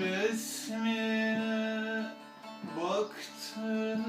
resmine baktım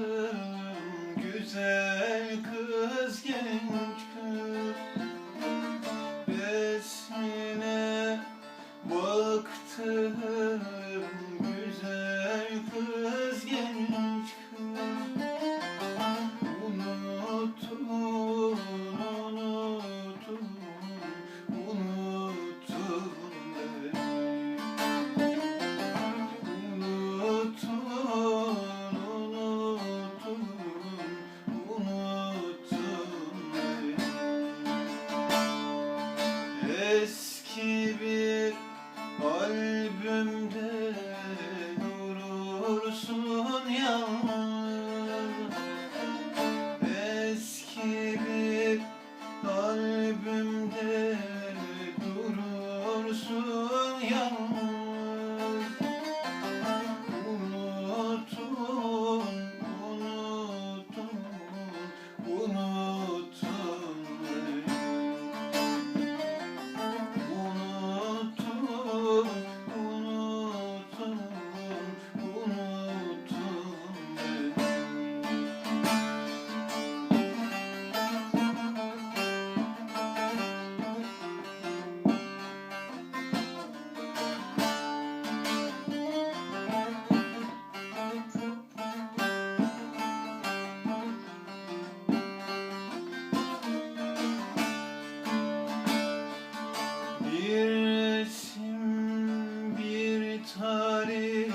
tarih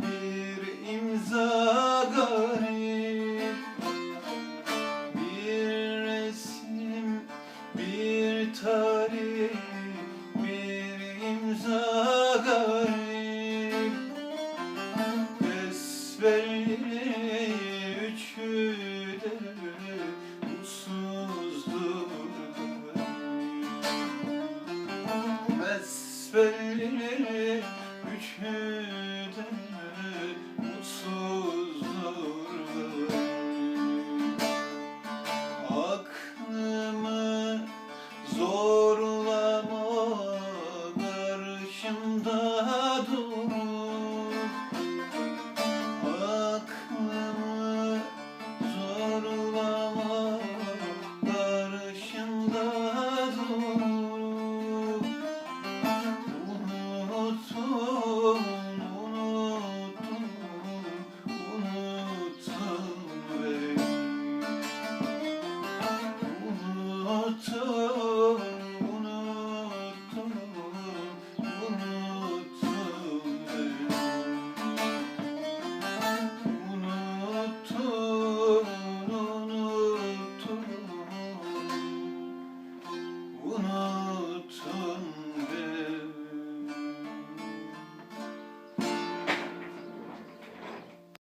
bir imza garip. Bir resim bir tarih bir imza garip. Besbelli üçü de mutsuzdur. future.